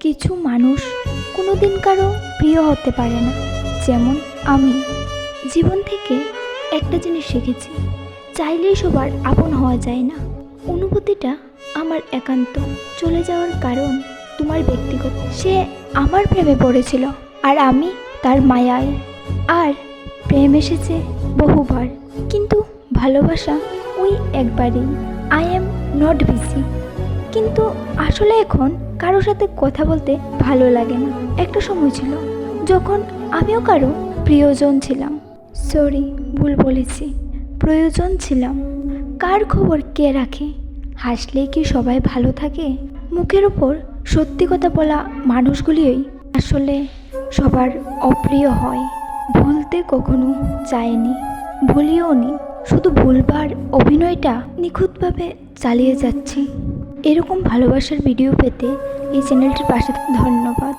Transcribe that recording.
কিছু মানুষ কোনোদিন কারও প্রিয় হতে পারে না। যেমন আমি। জীবন থেকে একটা জিনিস শিখেছি, চাইলেই সবার আপন হওয়া যায় না। অনুভূতিটা আমার একান্ত চলে যাওয়ার কারণ তোমার ব্যক্তিগত। সে আমার প্রেমে পড়েছিল আর আমি তার মায়ায়। আর প্রেম এসেছে বহুবার, কিন্তু ভালোবাসা ওই একবারেই। আই এম নট বিজি কিন্তু আসলে এখন কারোর সাথে কথা বলতে ভালো লাগে না। একটা সময় ছিল যখন আমিও কারও প্রিয়জন ছিলাম। সরি ভুল বলেছি। প্রয়োজন ছিলাম। কার খবর কে রাখে? হাসলেই কি সবাই ভালো থাকে? মুখের ওপর সত্যি কথা বলা মানুষগুলিই আসলে সবার অপ্রিয় হয়। ভুলতে কখনো চায়নি ভুলিও নি শুধু ভুলবার অভিনয়টা নিখুঁতভাবে চালিয়ে যাচ্ছি। এরকম ভালোবাসার ভিডিও পেতে এই চ্যানেলটির পাশে ধন্যবাদ।